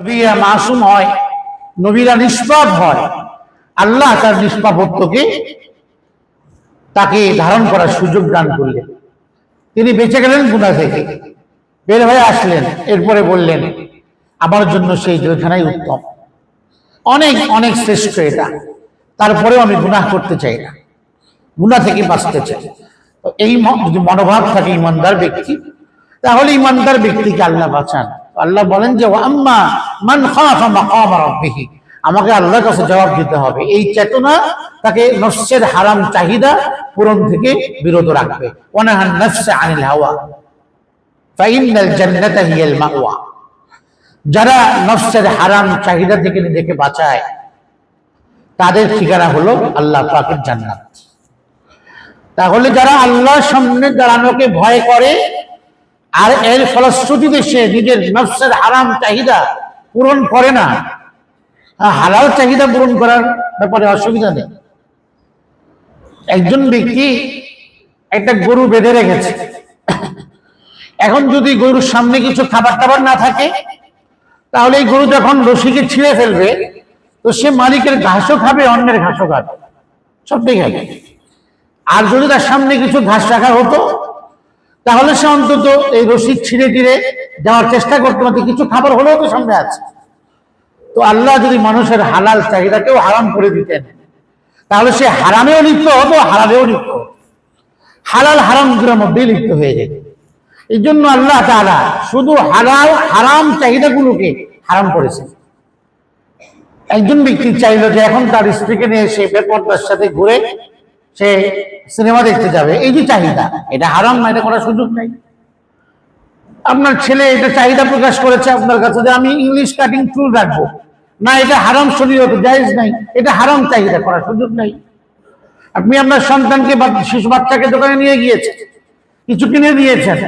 নবীরা মাসুম হয়, নবীরা নিষ্পাপ হয়। আল্লাহ তার নিষ্পাপত্বকে তাকে ধারণ করার সুযোগ দান করলেন। তিনি বেঁচে গেলেন গুণা থেকে। বের হয়ে আসলেন, এরপরে বললেন, আমার জন্য সেই জেলখানাই উত্তম। অনেক অনেক শ্রেষ্ঠ এটা। তারপরেও আমি গুনাহ করতে চাই না। গুনাহ থেকে বাঁচতে চাই। এই যদি মনোভাব থাকে ইমানদার ব্যক্তি, তাহলে ইমানদার ব্যক্তিকে আল্লাহ বাঁচান। আল্লাহ বলেন যে আম্মা মান খাফা মাকাম রাব্বিহি। আমাকে আল্লাহর কাছে জবাব দিতে হবে। এই চেতনা তাকে নফসের হারাম চাহিদা পূরণ থেকে বিরত রাখবে। ওয়ানাহান নফসে আনিল হাওয়া। ফাইনাল জান্নাতা হিয়াল মাওয়া। যারা নফসের হারাম চাহিদা থেকে নিজেকে বাঁচায়, তাদের ঠিকানা হলো আল্লাহ পাকের জান্নাত। তাহলে যারা আল্লাহর সামনে দাঁড়ানোকে ভয় করে আর এর ফলশ্রুতিতে সে নিজের নফসের হারাম চাহিদা পূরণ করে না। হালাল চাহিদা পূরণ করার ব্যাপারে অসুবিধা নেই। একজন ব্যক্তি একটা গরু বেঁধে রেখেছে। এখন যদি গরুর সামনে কিছু খাবার টাবার না থাকে, তাহলে এই গরু যখন রশিকে ছিঁড়ে ফেলবে, তো সে মালিকের ঘাসও খাবে, অন্যের ঘাসও খাবে। সবটাই খাবে আর যদি তার সামনে কিছু ঘাস রাখা হতো তাহলে সে অন্তত এই রশি ছিঁড়ে টিড়ে যাওয়ার চেষ্টা করতে পারতো কিছু খাবার হলেও তো সামনে আছে। তো আল্লাহ যদি মানুষের হালাল চাহিদাকেও হারাম করে দিতেন, তাহলে সে হারামেও লিপ্ত হতো হারামেও লিপ্ত হালাল হারাম দুটোর মধ্যেই লিপ্ত হয়ে যেত। এই জন্য আল্লাহ তারা শুধু হালাল হারাম চাহিদাগুলোকে হারাম করেছেন। একজন ব্যক্তি চাইলো যে এখন তার স্ত্রীকে নিয়ে সে বেপরদার সাথে ঘুরে সে সিনেমা দেখতে যাবে, এই যে চাহিদা। এটা হারাম, না এটা করার সুযোগ নেই। আপনার ছেলে এটা চাহিদা প্রকাশ করেছে আপনার কাছে যে আমি ইংলিশ কাটিং চুল রাখব। না, এটা হারাম শরীয়ত, জায়েজ নাই। এটা হারাম চাহিদা, করার সুযোগ নাই। আপনি আপনার সন্তানকে শিশু বাচ্চাকে দোকানে নিয়ে গিয়েছেন, কিছু কিনে দিয়েছেন,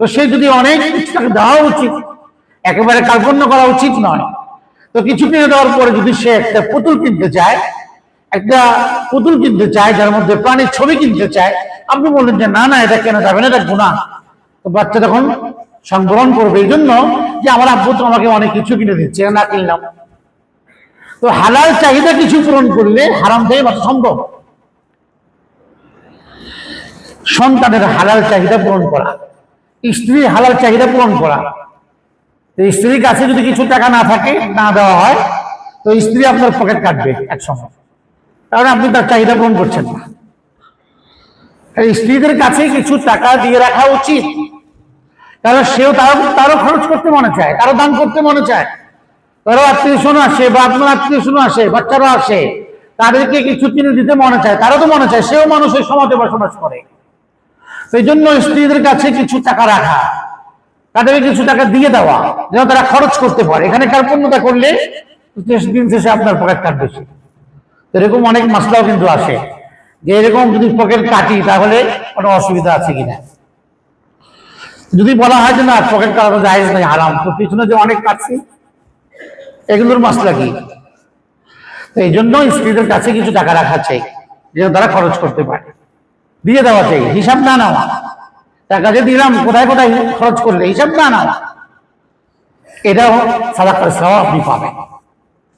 তো সে যদি অনেক কিছু তাকে দেওয়া উচিত, একেবারে কার্পণ্য করা উচিত নয়, তো কিছু কিনে দেওয়ার পরে যদি সে একটা পুতুল কিনতে চায় একটা পুতুল কিনতে চায়, যার মধ্যে প্রাণীর ছবি কিনতে চায়। আপনি বললেন যে, না না, এটা কেনা যাবে না, এটা গুণা তো বাচ্চা তখন সংবরণ করবে এই জন্য যে, আমার আব্বু তো আমাকে অনেক কিছু কিনে দিচ্ছে, না কিনলাম। তো হালাল চাহিদা কিছু পূরণ করলে হারাম থেকে বাঁচা সম্ভব। সন্তানের হালাল চাহিদা পূরণ করা, স্ত্রীর হালাল চাহিদা পূরণ করা। স্ত্রীর কাছে যদি কিছু টাকা না থাকে, না দেওয়া হয়, তো স্ত্রী আপনার পকেট কাটবে এক সময় কারণ আপনি তার চাহিদা পূরণ করছেন না। স্ত্রীদের কাছে কিছু টাকা দিয়ে রাখা উচিত। কারণ সেও তারও তারও খরচ করতে মনে চায়, তারও দান করতে মনে চায়। তারও আত্মীয় স্বজন আসে বা আপনার আত্মীয় স্বজন আসে, বাচ্চারা আসে, তাদেরকে কিছু কিনে দিতে মনে চায় তারও তো মনে চায় সেও মানুষের সমাজে বসবাস করে। সেই জন্য স্ত্রীদের কাছে কিছু টাকা রাখা, তাদেরকে কিছু টাকা দিয়ে দেওয়া, যেন তারা খরচ করতে পারে। এখানে কার্পণ্যতা করলে, দিন শেষে আপনার পকেট কাটবে। এরকম অনেক মাসলাও কিন্তু আসে। যে এরকম যদি পকেট কাটি, তাহলে কোনো অসুবিধা আছে কিনা? যদি বলা হয় যে না পকেট কাটানো যায় নাই, হারাম, তো পিছনে যে অনেক কাটছি, এগুলোর মাসলা কি? তো এই জন্য স্ত্রীদের কাছে কিছু টাকা রাখা চাই, যেন তারা খরচ করতে পারে। দিয়ে দেওয়া চাই, হিসাব না নেওয়া। টাকা যে দিলাম, কোথায় কোথায় খরচ করলে, হিসাব না নেওয়া। এটাও সাদাকার সওয়াব আপনি পাবেন।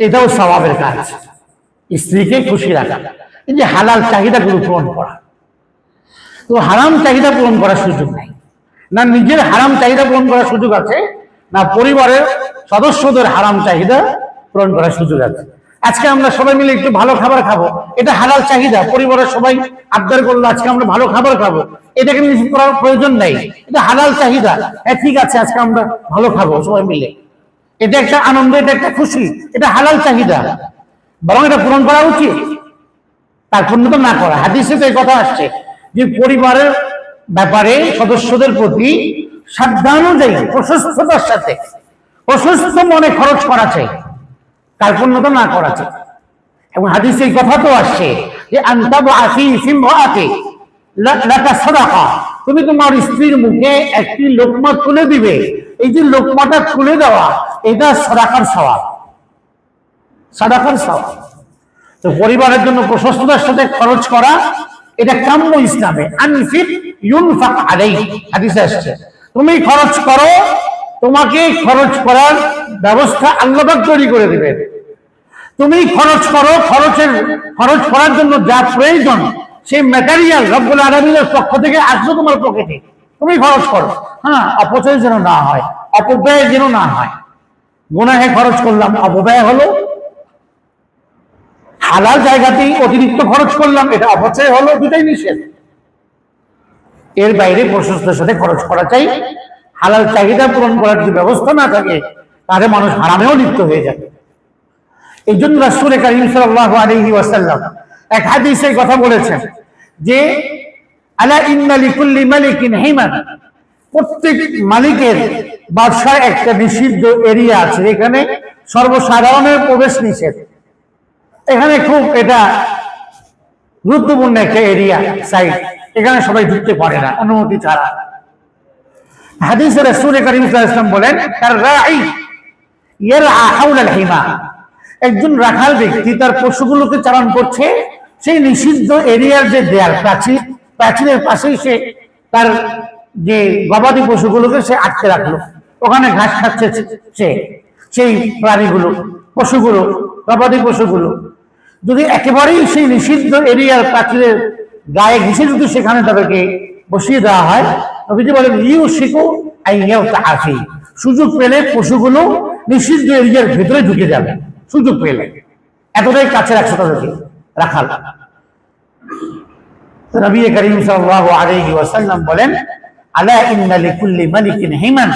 এটাও সওয়াবের কাজ। স্ত্রীকে খুশি রাখা। এই যে হালাল চাহিদাগুলো পূরণ করা। তো হারাম চাহিদা পূরণ করার সুযোগ নাই। না নিজের হারাম চাহিদা পূরণ করার সুযোগ আছে, না পরিবারের সদস্যদের হারাম চাহিদা পূরণ করার সুযোগ আছে। আজকে আমরা সবাই মিলে একটু ভালো খাবার খাব। এটা হালাল চাহিদা, পরিবারের সবাই আবদার করল, আজকে আমরা ভালো খাবার খাব। এটাকে নিশ্চিত করার প্রয়োজন নেই। এটা হালাল চাহিদা। হ্যাঁ ঠিক আছে, আজকে আমরা ভালো খাব সবাই মিলে। এটা একটা আনন্দ, এটা একটা খুশি, এটা হালাল চাহিদা। বরং এটা পূরণ করা উচিত। তার পূর্ণতা না করা। হাদিসে তো এই কথা আসছে যে পরিবারের ব্যাপারে সদস্যদের প্রতি সাধ্যানুযায়ী প্রশস্ততার সাথে প্রশস্ত মনে খরচ করা চাই কার্পণ্যতা না করা চাই এবং হাদিসে এই কথা তো আসছে যে আন্তাব আসি লাকা সাদাকা। তুমি তোমার স্ত্রীর মুখে একটি লোকমা তুলে দিবে। এই যে লোকমাটা তুলে দেওয়া, এটা সদাকার সওয়াব সাদাকার সওয়াব তো পরিবারের জন্য প্রশস্ততার সাথে খরচ করা, এটা কাম্য ইসলামে। আনফিক ইউনফাক আলাই হাদিসে আসছে। তুমি খরচ করো, তোমাকে খরচ করার ব্যবস্থা আল্লাহ তৈরি করে দিবেন তুমি খরচ করো, খরচের, খরচ করার জন্য যা প্রয়োজন, সেই ম্যাটেরিয়াল রব্বুল আলমিনের পক্ষ থেকে আসবে তোমার পকেটে। তুমি খরচ করো। হ্যাঁ অপচয় যেন না হয়, অপব্যয় যেন না হয়। গুনাহে খরচ করলাম, অপব্যয় হলো হালাল জায়গাতেই অতিরিক্ত খরচ করলাম, এটা অপচয় হলো, দুটাই নিষেধ। এর বাইরে প্রশস্তের সাথে খরচ করা চাই, হালাল চাহিদা পূরণ করার যে ব্যবস্থা না থাকে তাহলে মানুষ হারামেও লিপ্ত হয়ে যাবে। এই জন্য রাসুল করিম সাল্লাল্লাহু আলাইহি ওয়াসাল্লাম এক হাদিসে কথা বলেছেন যে, আলা ইন্না লিকুল্লি মালিকিন হিমান। প্রত্যেক মালিকের বাদশার একটা নিষিদ্ধ এরিয়া আছে, এখানে সর্বসাধারণের প্রবেশ নিষেধ। এখানে খুব এটা গুরুত্বপূর্ণ একটা এরিয়া সাইড এখানে সবাই ঢুকতে পারে না, অনুমতি ছাড়া। হাদিসে রাসূল করিম ওয়াসাল্লাম বলেন একজন রাখাল ব্যক্তি তার পশুগুলোকে চালান করছে, সেই নিষিদ্ধ এরিয়ার যে দেয়াল, প্রাচীর, প্রাচীরের পাশেই সে তার যে গবাদি পশুগুলোকে সে আটকে রাখল। ওখানে ঘাস খাচ্ছে সে, সেই প্রাণীগুলো। পশুগুলো, গবাদি পশুগুলো। যদি একেবারেই সেই নিষিদ্ধ এরিয়ার প্রাচীরের গায়ে ঘেসে যদি সেখানে তাদেরকে বসিয়ে দেওয়া হয়, নবীজি বলেন ইউ শিখো আইয়াও তাহাফি সুযোগ পেলে পশুগুলো নিষিদ্ধ এরিয়ার ভেতরে ঢুকে যাবে। সুযোগ পেলে। এতটাই কাছে রাখছে তাদেরকে, রাখাল। নবী করিম আলাইহি ওয়াসাল্লাম বলেন, আলা ইন্না লিকুল্লি মালিকিন হিমান?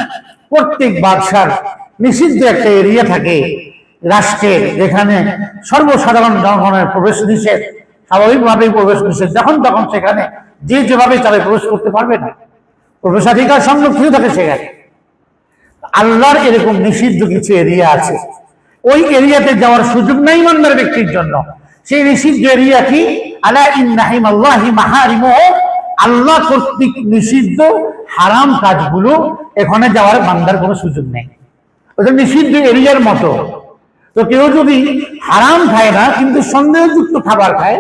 প্রত্যেক বাদশার নিষিদ্ধ একটা এরিয়া থাকে রাষ্ট্রের যেখানে সর্বসাধারণ জনগণের প্রবেশ নিষেধ, স্বাভাবিকভাবেই প্রবেশ নিষেধ। যখন তখন সেখানে যে যেভাবে চাবে প্রবেশ করতে পারবে না, প্রবেশাধিকার সংরক্ষিত থাকে সেখানে। আল্লাহর এরকম নিষিদ্ধ কিছু এরিয়া আছে। ওই এরিয়াতে যাওয়ার সুযোগ নাই ইমানদার ব্যক্তির জন্য। সেই নিষিদ্ধ এরিয়া কি? আলা ইন্নাহিম আল্লাহি মাহারিমুহু। আল্লাহ কর্তৃক নিষিদ্ধ হারাম কাজগুলো এখানে যাওয়ার বান্দার কোনো সুযোগ নেই। ওটা নিষিদ্ধ এরিয়ার মতো। তো কেউ যদি হারাম খায় না, কিন্তু সন্দেহযুক্ত খাবার খায়,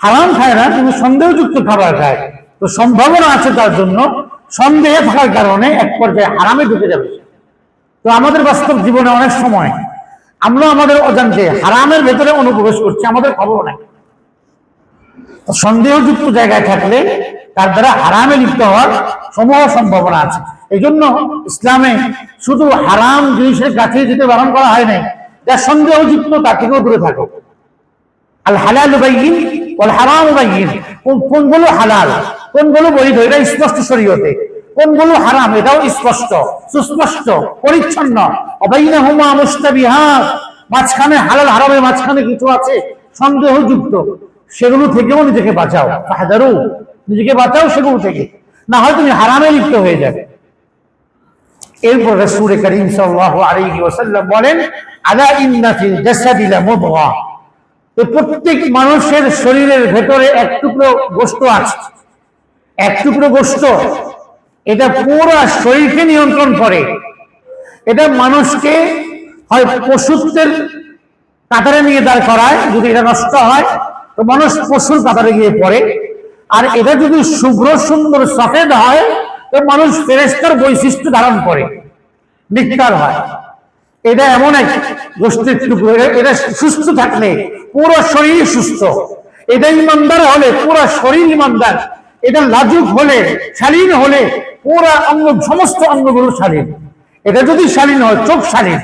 হারাম খায় না, কিন্তু সন্দেহযুক্ত খাবার খায়, তো সম্ভাবনা আছে তার জন্য সন্দেহে থাকার কারণে এক পর্যায়ে হারামে ঢুকে যাবে। তো আমাদের বাস্তব জীবনে অনেক সময় আমরা আমাদের অজান্তে হারামের ভেতরে অনুপ্রবেশ করছি, আমাদের খবর নাই। সন্দেহযুক্ত জায়গায় থাকলে তার দ্বারা হারামে লিপ্ত হওয়ার সমূহ সম্ভাবনা আছে। এই জন্য ইসলামে শুধু হারাম জিনিসের কাছে যেতে বারণ করা হয় নাই যা সন্দেহযুক্ত তার থেকেও দূরে থাকো। আল হালাল বাইয়িন ওয়াল হারাম বাইয়িন কোনগুলো হালাল, কোনগুলো বৈধ এটা স্পষ্ট শরীয়তে। কোনগুলো হারাম, এটাও স্পষ্ট, সুস্পষ্ট, পরিচ্ছন্ন। অবাইনাহুমা মুস্তাবিহাত মাঝখানে হালাল হারামের মাঝখানে কিছু আছে, সন্দেহযুক্ত। সেগুলো থেকেও নিজেকে বাঁচাও। ফাহাদারু, নিজেকে বাঁচাও সেগুলো থেকে। না হয় তুমি হারামে লিপ্ত হয়ে যাবে। এরপর রাসূল করিম সাল্লাল্লাহু আলাইহি ওয়াসাল্লাম বলেন তো প্রত্যেক মানুষের শরীরের ভেতরে এক টুকরো গোস্ত আছে। এক টুকরো গোস্ত এটা পুরো শরীরকে নিয়ন্ত্রণ করে। এটা মানুষকে হয় পশুত্বের কাতারে নিয়ে দাঁড় করায়, যদি এটা নষ্ট হয়, তো মানুষ পশুর কাতারে গিয়ে পড়ে। আর এটা যদি শুভ্র, সুন্দর, সফেদ হয়, তো মানুষ ফেরেস্তার বৈশিষ্ট্য ধারণ করে। নিকার হয়। এটা এমন এক গোষ্ঠীর টুকরো, এটা- সুস্থ থাকলে পুরো শরীর সুস্থ। এটা ইমানদার হলে পুরো শরীর ইমানদার। এটা লাজুক হলে, শালীন হলে পুরো অঙ্গ, সমস্ত অঙ্গগুলো শালীন। এটা যদি শালীন হয়, চোখ শালীন।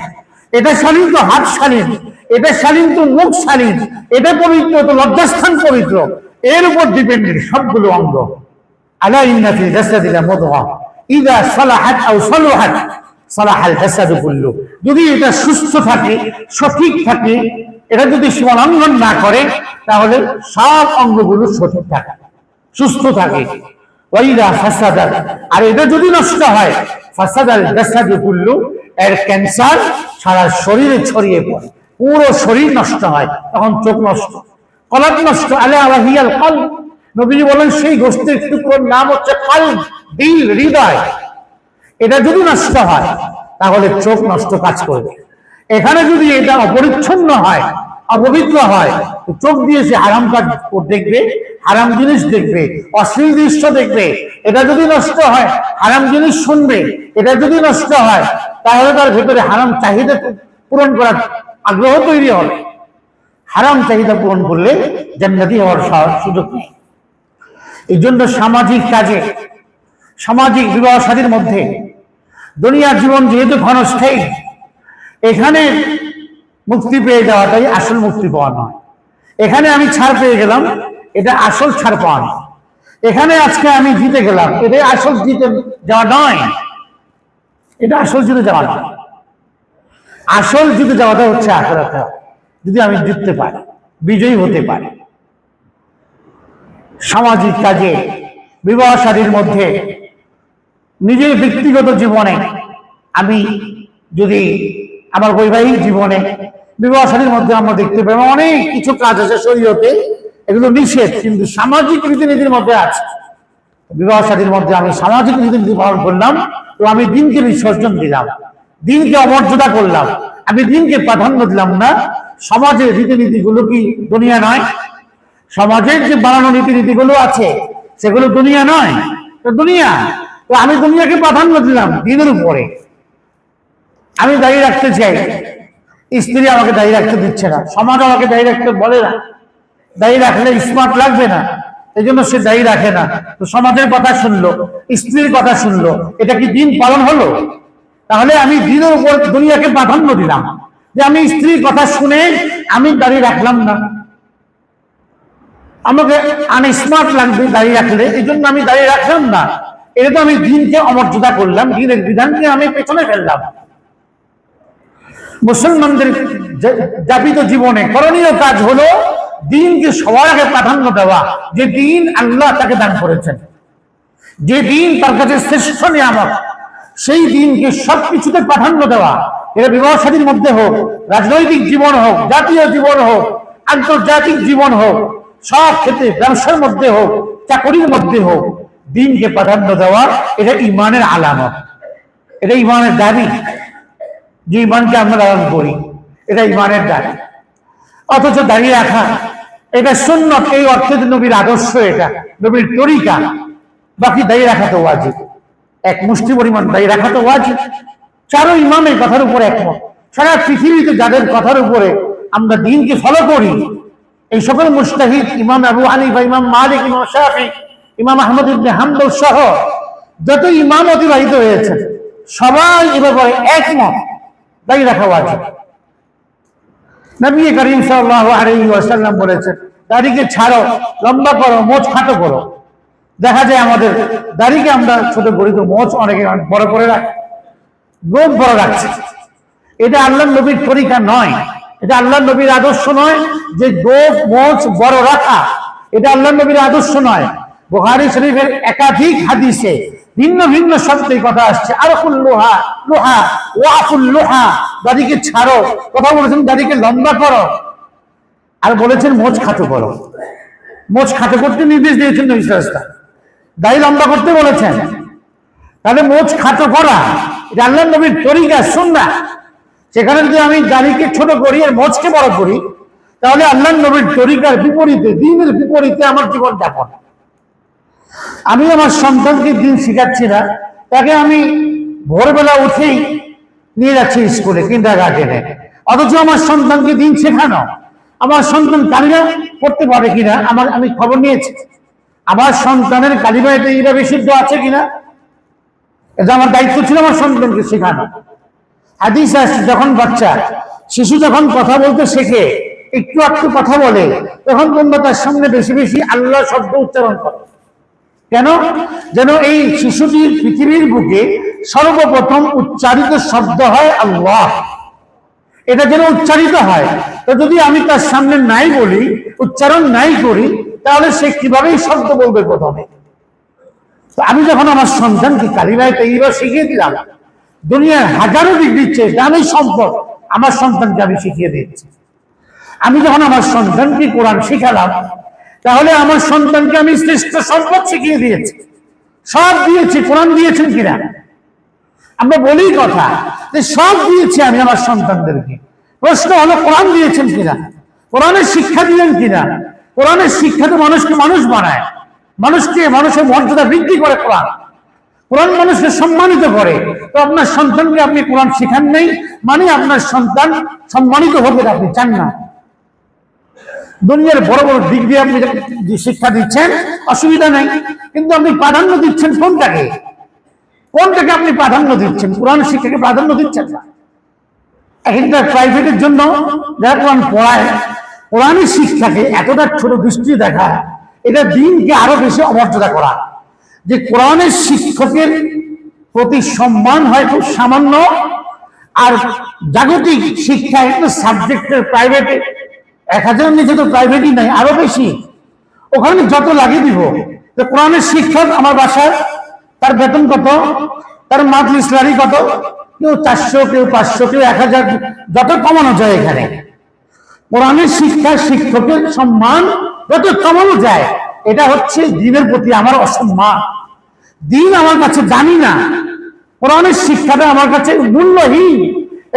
এটা শালীন তো হাত শালীন। এটা শালীন তো মুখ শালীন। এটা পবিত্র তো লজ্জাস্থান পবিত্র। এর উপর ডিপেন্ডেন্ট সবগুলো অঙ্গ। আলা ইন্নাতি জাসাদিলা মুদগা। ইদা সালাহাত আও সালুহাত। সালাহাল জাসাদু কুল্লু। যদি এটা সুস্থ থাকে, সঠিক থাকে, এটা যদি সীমালঙ্ঘন না করে, তাহলে সব অঙ্গগুলো সঠিক থাকে, সুস্থ থাকে। ওয়াইদা ফাসাদাত আর এটা যদি নষ্ট হয়, ফাসাদাল জাসাদু কুল্লু, এর ক্যান্সার সারা শরীরে ছড়িয়ে পড়ে। পুরো শরীর নষ্ট হয়, তখন চোখ নষ্ট। কলাপ নষ্ট, আলে আলাহিয়াল কল নবীজি বলেন, সেই গোষ্ঠীর টুকরোর নাম হচ্ছে কল দিল, হৃদয়। এটা যদি নষ্ট হয়, তাহলে চোখ নষ্ট কাজ করবে। এখানে যদি এটা অপরিচ্ছন্ন হয়, অপবিত্র হয় চোখ দিয়ে সে হারাম কাজ দেখবে, হারাম জিনিস দেখবে, অশ্লীল দৃশ্য দেখবে। এটা যদি নষ্ট হয়, হারাম জিনিস শুনবে। এটা যদি নষ্ট হয়, তাহলে তার ভেতরে হারাম চাহিদা পূরণ করার আগ্রহ তৈরি হবে। হারাম চাহিদা পূরণ করলে জান্নাতি হওয়ার সুযোগ নেই। এই জন্য সামাজিক কাজে, সামাজিক বিবাহ সাদীর মধ্যে দুনিয়ার জীবন যেহেতু ক্ষণস্থায়ী, এখানে মুক্তি পেয়ে যাওয়াটাই আসল মুক্তি পাওয়া নয়। এখানে আমি ছাড় পেয়ে গেলাম, এটা আসল ছাড় পাওয়া নয়। এখানে আজকে আমি জিতে গেলাম, এটা আসল জিতে যাওয়া নয়। এটা আসল জিতে যাওয়া নয়। আসল জিতে যাওয়াটা হচ্ছে আখেরাতে, যদি আমি জিততে পারি, বিজয়ী হতে পারি। সামাজিক কাজে, বিবাহ শাদীর মধ্যে নিজের ব্যক্তিগত জীবনে আমি যদি আমার বৈবাহিক জীবনে বিবাহ শাদীর মধ্যে আমরা দেখতে পাই অনেক কিছু কাজ আছে শরীয়তে, এগুলো নিষেধ, কিন্তু সামাজিক রীতিনীতির মধ্যে আছে। বিবাহ শাদীর মধ্যে আমি সামাজিক রীতিনীতি পালন করলাম, তো আমি দিনকে বিসর্জন দিলাম, দিনকে অমর্যাদা করলাম, আমি দিনকে প্রাধান্য দিলাম না। সমাজের রীতিনীতিগুলো কি দুনিয়া নয়? সমাজের যে বানানো রীতিনীতিগুলো আছে, সেগুলো দুনিয়া নয়, তো দুনিয়া। তো আমি দুনিয়াকে প্রাধান্য দিলাম দিনের উপরে। আমি দাঁড়িয়ে রাখতে চাই। স্ত্রী আমাকে দাঁড়িয়ে রাখতে দিচ্ছে না। সমাজ আমাকে দাঁড়িয়ে রাখতে বলে না। দাঁড়িয়ে রাখলে স্মার্ট লাগবে না। এই জন্য সে দাঁড়িয়ে রাখে না। তো সমাজের কথা শুনলো, স্ত্রীর কথা শুনলো। এটা কি দিন পালন হলো? তাহলে আমি দিনের উপর দুনিয়াকে প্রাধান্য দিলাম। যে আমি স্ত্রীর কথা শুনে আমি দাঁড়িয়ে রাখলাম না। আমাকে আনস্মার্ট লাগবে দাঁড়িয়ে রাখলে। এই জন্য আমি দাঁড়িয়ে রাখলাম না। এটা তো আমি দিনকে অমর্যাদা করলাম দিনের বিধানকে আমি পেছনে ফেললাম। মুসলমানদের জা- যাপিত জীবনে করণীয় কাজ হলো দিনকে সবার আগে প্রাধান্য দেওয়া, যে দিন আল্লাহ তাকে দান করেছেন। যে দিন তার কাছে শ্রেষ্ঠ নিয়ামক সেই দিনকে সবকিছুতে প্রাধান্য দেওয়া। এটা বিবাহ সাদীর মধ্যে হোক, রাজনৈতিক জীবন হোক, জাতীয় জীবন হোক, আন্তর্জাতিক জীবন হোক, সব ক্ষেত্রে ব্যবসার মধ্যে হোক, চাকরির মধ্যে হোক দিনকে প্রাধান্য দেওয়া, এটা ইমানের আলামত। এটা ইমানের দাবি। যে ইমানকে আমরা লালন করি, এটা ইমানের দাবি। অথচ দাঁড়িয়ে রাখা, এটা সুন্নত, এই অর্থে নবীর আদর্শ এটা, নবীর তরিকা। বাকি দাঁড়িয়ে রাখা তো ওয়াজিব। এক মুষ্টি পরিমাণ দাঁড়িয়ে রাখা তো ওয়াজিব। চারো ইমাম এই কথার উপরে একমত। সারা পৃথিবীতে যাদের কথার উপরে আমরা দিনকে ফলো করি, এই সকল মুস্তাহিদ, ইমাম আবু হানিফা, ইমাম মালিক, ইমাম শাফি ইমাম আহমদ ইবনে হাম্বল সহ যত ইমাম অতিবাহিত হয়েছে, সবাই এ ব্যাপারে একমত। দাঁড়িয়ে রাখা ওয়াজিব। নবী করিম আলাইহি বলেছেন, দাড়িকে ছাড়ো, লম্বা করো, মোচ খাটো করো। দেখা যায় আমাদের দাড়িকে আমরা ছোট করি তো মোচ অনেকে অনেক বড় করে রাখে গোপ বড় রাখছে। এটা আল্লাহ নবীর তরিকা নয়। এটা আল্লাহ নবীর আদর্শ নয় যে গোপ মোচ বড় রাখা। এটা আল্লাহ নবীর আদর্শ নয়। বুখারী শরীফের একাধিক হাদিসে ভিন্ন ভিন্ন শব্দে কথা আসছে। আরফুল লোহা লোহা ও ওয়াফুল লোহা দাদিকে ছাড়ো। কথা বলেছেন দাড়িকে লম্বা করো। আর বলেছেন মোচ খাটো করো। মোচ খাটো করতে নির্দেশ দিয়েছেন নবী সাল্লাল্লাহু দাড়ি লম্বা করতে বলেছেন। তাহলে মোচ খাটো করা, এটা আল্লাহ নবীর তরিকা সুন্না সেখানে যদি আমি দাড়িকে ছোট করি আর মোচকে বড় করি, তাহলে আল্লাহ নবীর তরিকার বিপরীতে, দিনের বিপরীতে আমার জীবন যাপন আমি আমার সন্তানকে দিন শিখাচ্ছি না, তাকে আমি ভোরবেলা উঠেই নিয়ে যাচ্ছি স্কুলে কিন্ডার গার্ডেনে অথচ আমার সন্তানকে দিন শেখানো, আমার সন্তান কালিমা পড়তে পারে কিনা, আমার, আমি খবর নিয়েছি। আমার সন্তানের কালিমাতে এটা বিশুদ্ধ আছে কিনা, এটা আমার দায়িত্ব ছিল আমার সন্তানকে শেখানো। হাদিস আসছে যখন বাচ্চা, শিশু যখন কথা বলতে শেখে, একটু একটু কথা বলে, তখন তোমরা তার সামনে বেশি বেশি আল্লাহ শব্দ উচ্চারণ করো। কেন? যেন এই শিশুটির পৃথিবীর বুকে সর্বপ্রথম উচ্চারিত শব্দ হয় আল্লাহ। এটা যেন উচ্চারিত হয়। তো যদি আমি তার সামনে নাই বলি, উচ্চারণ নাই করি, তাহলে সে কীভাবে শব্দ বলবে প্রথমে? আমি যখন আমার সন্তানকে কালিমায় তৈবা শিখিয়ে দিলাম, দুনিয়ার হাজারো ডিগ্রি চেয়ে দামি সম্পদ আমার সন্তানকে আমি শিখিয়ে দিচ্ছি আমি যখন আমার সন্তানকে কোরআন শিখালাম তাহলে আমার সন্তানকে আমি শ্রেষ্ঠ সম্পদ শিখিয়ে দিয়েছি। সব দিয়েছি, কোরআন দিয়েছেন কিনা? আমরা বলি কথা যে সব দিয়েছি আমি আমার সন্তানদেরকে। প্রশ্ন হলো, কোরআন দিয়েছেন কিনা? কোরআনের শিক্ষা দিলেন কিনা? কোরআনের শিক্ষা তো মানুষকে মানুষ বানায়। মানুষকে মানুষের মর্যাদা বৃদ্ধি করে কোরআন। কোরআন মানুষকে সম্মানিত করে। তো আপনার সন্তানকে আপনি কোরআন শেখান নেই মানে আপনার সন্তান সম্মানিত হবে আপনি চান না। দুনিয়ার বড় বড় ডিগ্রি আপনি শিক্ষা দিচ্ছেন, অসুবিধা নেই। কিন্তু আপনি প্রাধান্য দিচ্ছেন কোনটাকে? কোনটাকে আপনি প্রাধান্য দিচ্ছেন? কোরআন শিক্ষাকে প্রাধান্য দিচ্ছেন না। একটা প্রাইভেটের জন্য যারা কোরআন পড়ায়, কোরআনের শিক্ষাকে এতটা ছোট দৃষ্টি দেখা এটা দিনকে আরও বেশি অমর্যাদা করা। যে কোরআনের শিক্ষকের প্রতি সম্মান হয় খুব সামান্য, আর জাগতিক শিক্ষা একটা সাবজেক্টের প্রাইভেটে এক হাজারের নিচে তো প্রাইভেটই নাই, আরও বেশি। ওখানে যত লাগিয়ে দিব তো কোরআনের শিক্ষক আমার বাসায়, তার বেতন কত, তার মান্থলি স্যালারি কত, কেউ চারশো, কেউ পাঁচশো, কেউ এক হাজার, যত কমানো যায় এখানে। কোরআনের শিক্ষা শিক্ষকের সম্মান যত কমানো যায়, এটা হচ্ছে দিনের প্রতি আমার অসম্মান। দিন আমার কাছে জানি না, কোরআনের শিক্ষাটা আমার কাছে মূল্যহীন।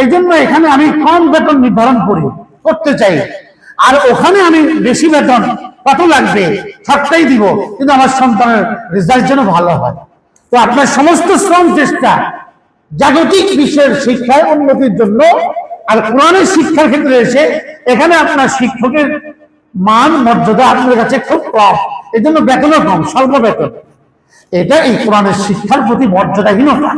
এই জন্য এখানে আমি কম বেতন নির্ধারণ করি, করতে চাই। আর ওখানে আমি বেশি বেতন, কত লাগবে সবটাই দিব, কিন্তু আমার সন্তানের রেজাল্ট যেন ভালো হয়। তো আপনার সমস্ত শ্রম চেষ্টা জাগতিক বিষয়ের শিক্ষায় উন্নতির জন্য আর কোরআনের শিক্ষার ক্ষেত্রে এসে এখানে আপনার শিক্ষকের মান, মর্যাদা আপনার কাছে খুব কম। এই জন্য বেতনও কম, স্বল্প বেতন। এটা এই কোরআনের শিক্ষার প্রতি মর্যাদাহীনতা।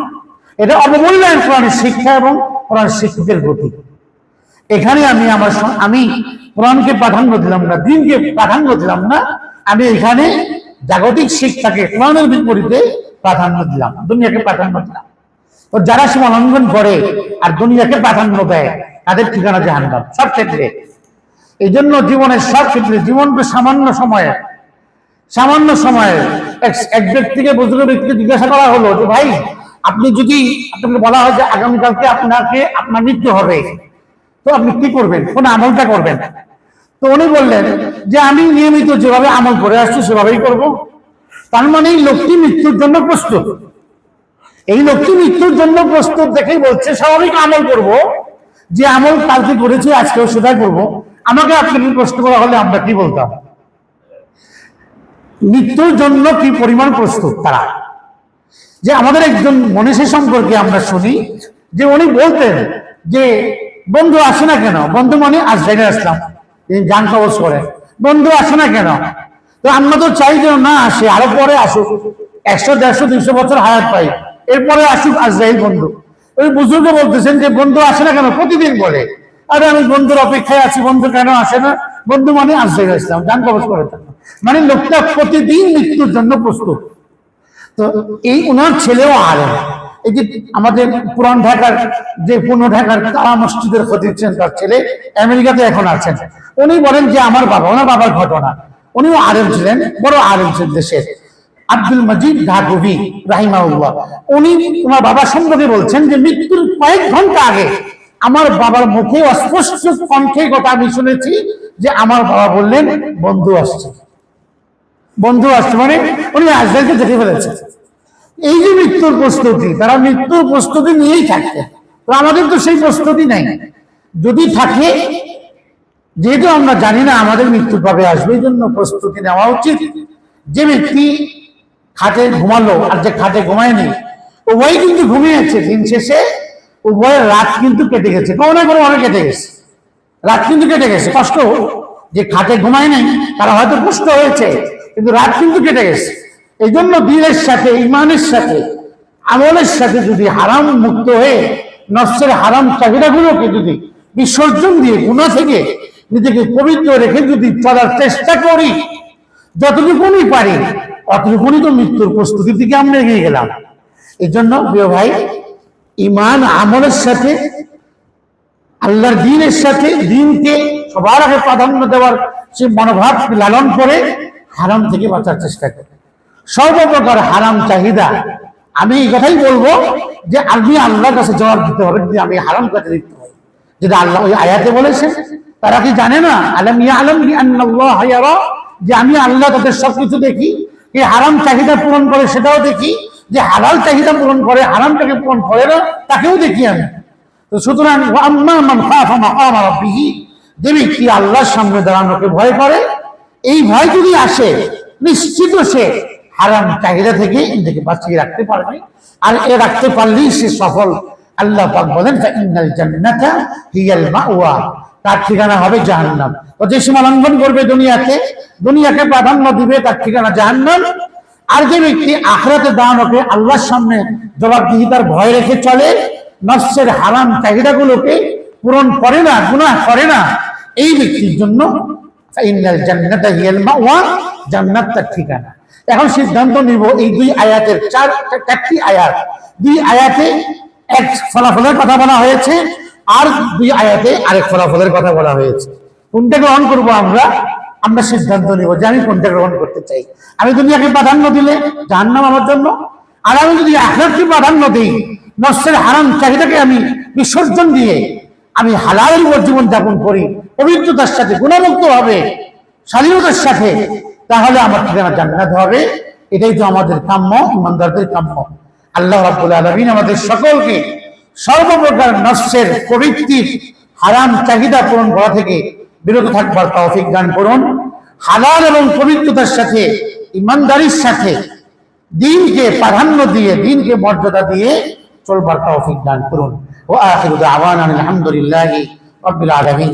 এটা অবমূল্যায়ন কোরআনের শিক্ষা এবং কোরআন শিক্ষকের প্রতি এখানে আমি আমার আমি কোরআনকে প্রাধান্য দিলাম না, দিনকে প্রাধান্য দিলাম না, আমি এখানে জাগতিক শিক্ষাকে কোরআনের বিপরীতে প্রাধান্য দিলাম, দুনিয়াকে প্রাধান্য দিলাম। তো যারা সীমা লঙ্ঘন করে আর দুনিয়াকে প্রাধান্য দেয়, তাদের ঠিকানা জাহান্নাম, সব ক্ষেত্রে। এই জন্য জীবনের সব ক্ষেত্রে জীবনকে সামান্য সময়ে সামান্য সময়ে এক- ব্যক্তিকে, বুজুর্গ ব্যক্তিকে জিজ্ঞাসা করা হলো যে, ভাই, আপনি যদি আপনাকে বলা হয় যে, আগামীকালকে আপনাকে, আপনার মৃত্যু হবে তো আপনি কি করবেন? কোন আমলটা করবেন? তো উনি বললেন যে আমি নিয়মিত যেভাবে আমল করে আসছি, সেভাবেই করব। তার মানে এই লোকটি মৃত্যুর জন্য প্রস্তুত। এই লোকটি মৃত্যুর জন্য প্রস্তুত দেখেই বলছে, স্বাভাবিক আমল করব। যে আমল কালকে করেছি, আজকেও সেটাই করব। আমাকে আপনাকে প্রশ্ন করা হলে আমরা কি বলতাম? মৃত্যুর জন্য কি পরিমাণ প্রস্তুত তারা? যে আমাদের একজন মনীষী সম্পর্কে আমরা শুনি, যে উনি বলতেন যে বন্ধু আসে না কেন? বন্ধু মানে আজরাইল আসলাম তিনি গান কবচ করে। বন্ধু আসে না কেন? তো আমরা তো চাই যে না আসে, আরও পরে আসুক। একশো, দেড়শো, দুইশো বছর হায়াত পাই। এরপরে আসুক আজরাইল বন্ধু। ওই বুজুর্গ বলতেছেন যে, বন্ধু আসে না কেন? প্রতিদিন বলে। আরে, আমি বন্ধুর অপেক্ষায় আছি, বন্ধু কেন আসে না? বন্ধু মানে আজরাইল আসলাম গান কবচ করে। মানে লোকটা প্রতিদিন মৃত্যুর জন্য প্রস্তুত। তো এই ওনার ছেলেও আলেম। এই যে আমাদের পুরান ঢাকার যে পূর্ণ ঢাকার তারা মসজিদের খতিব তার ছেলে আমেরিকাতে এখন আছেন। উনি বলেন যে আমার বাবা, ওনার বাবার ঘটনা। উনিও আলেম ছিলেন, বড় আলেম ছিলেন দেশের। আব্দুল মজিদ ঢাকুবি রাহিমাউল্লাহ উনি ওনার বাবা সম্পর্কে বলছেন যে মৃত্যুর কয়েক ঘণ্টা আগে আমার বাবার মুখে অস্পষ্ট কণ্ঠে কথা আমি শুনেছি যে আমার বাবা বললেন, বন্ধু আসছে। বন্ধু আসছে মানে উনি আজরাইলকে দেখে ফেলেছে এই যে মৃত্যুর প্রস্তুতি, তারা মৃত্যুর প্রস্তুতি নিয়েই থাকে। তো আমাদের তো সেই প্রস্তুতি নাই। যদি থাকে, যেহেতু আমরা জানি না আমাদের মৃত্যু কবে আসবে, এই জন্য প্রস্তুতি নেওয়া উচিত। যে ব্যক্তি খাটে ঘুমালো, আর যে খাটে ঘুমায়নি, উভয় কিন্তু ঘুমিয়েছে দিন শেষে উভয়ের রাত কিন্তু কেটে গেছে। কোনো না কোনো অনেক কেটে গেছে। রাত কিন্তু কেটে গেছে। কষ্ট, যে খাটে ঘুমায় নাই তারা হয়তো কষ্ট হয়েছে, কিন্তু রাত কিন্তু কেটে গেছে। এই জন্য দিনের সাথে, ইমানের সাথে, আমলের সাথে যদি হারাম মুক্ত হয়ে, নফসের হারাম চাহিদাগুলোকে যদি বিসর্জন দিয়ে গুণা থেকে নিজেকে পবিত্র রেখে যদি চলার চেষ্টা করি, যতটুকুনি পারি, অতটুকুনি তো মৃত্যুর প্রস্তুতির দিকে আমরা এগিয়ে গেলাম। এই জন্য প্রিয় ভাই, ইমান আমলের সাথে, আল্লাহর দিনের সাথে, দিনকে সবার আগে প্রাধান্য দেওয়ার সে মনোভাব লালন করে হারাম থেকে বাঁচার চেষ্টা করে। সর্বপ্রকার হারাম চাহিদা। আমি এই কথাই বলব যে আমি আল্লাহর কাছে জবাব দিতে হবে, যদি আমি হারাম কাছে দিতে হবে যেটা আল্লাহ ওই আয়াতে বলেছেন তারা কি জানে না? আলম ইয়া আলম যে আমি আল্লাহ তাদের সবকিছু দেখি, এই হারাম চাহিদা পূরণ করে সেটাও দেখি, যে হালাল চাহিদা পূরণ করে, হারামটাকে পূরণ করে না, তাকেও দেখি আমি। তো সুতরাং যে ব্যক্তি আল্লাহর সামনে দাঁড়ানোকে ভয় করে? এই ভয় যদি আসে, নিশ্চিত সে হারাম চাহিদা থেকে নিজেকে বাঁচিয়ে রাখতে পারবে। আর এ রাখতে পারলেই সে সফল। আল্লাহ পাক বলেন ইন্নাল জান্নাতা হিয়াল মাওয়া। তার ঠিকানা হবে জাহান্নাম। তো যে সীমা লঙ্ঘন করবে দুনিয়াতে, দুনিয়াকে প্রাধান্য দিবে তার ঠিকানা জাহান্নাম। আর যে ব্যক্তি আখরাতে দাঁড়ানোকে আল্লাহর সামনে জবাবদিহিতার ভয় রেখে চলে। নফসের হারাম চাহিদাগুলোকে পূরণ করে না, গুনাহ করে না। এই ব্যক্তির জন্য ইন্নাল জান্নাতা হিয়াল মাওয়া, জান্নাত তার ঠিকানা। এখন সিদ্ধান্ত নিব এই দুই আয়াতের, চার, চারটি আয়াত। দুই আয়াতে এক ফলাফলের কথা বলা হয়েছে, আর দুই আয়াতে আরেক ফলাফলের কথা বলা হয়েছে। কোনটা গ্রহণ করব আমরা? আমরা সিদ্ধান্ত নিব যে আমি কোনটা গ্রহণ করতে চাই। আমি দুনিয়াকে প্রাধান্য দিলে জাহান্নাম আমার জন্য, আর আমি যদি আখরাতকে প্রাধান্য দিই নষ্টের হারাম চাহিদাকে আমি বিসর্জন দিয়ে আমি হালালের উপর জীবন যাপন করি, পবিত্রতার সাথে, গুণমুক্ত হবে স্বাধীনতার সাথে তাহলে আমার ঠিকানা জান্নাত হবে এটাই তো আমাদের কাম্য, ইমানদারদের কাম্য। আল্লাহ রাব্বুল আলামিন আমাদের সকলকে সর্বপ্রকার নষ্টের প্রবৃত্তির হারাম চাহিদা পূরণ করা থেকে বিরত থাকবার তৌফিক দান করুন। হালাল এবং পবিত্রতার সাথে, ইমানদারির সাথে, দিনকে প্রাধান্য দিয়ে, দিনকে মর্যাদা দিয়ে চলবার তৌফিক দান করুন। ও আখিরু দাওয়ানা আলহামদুলিল্লাহি রাব্বিল আলামিন।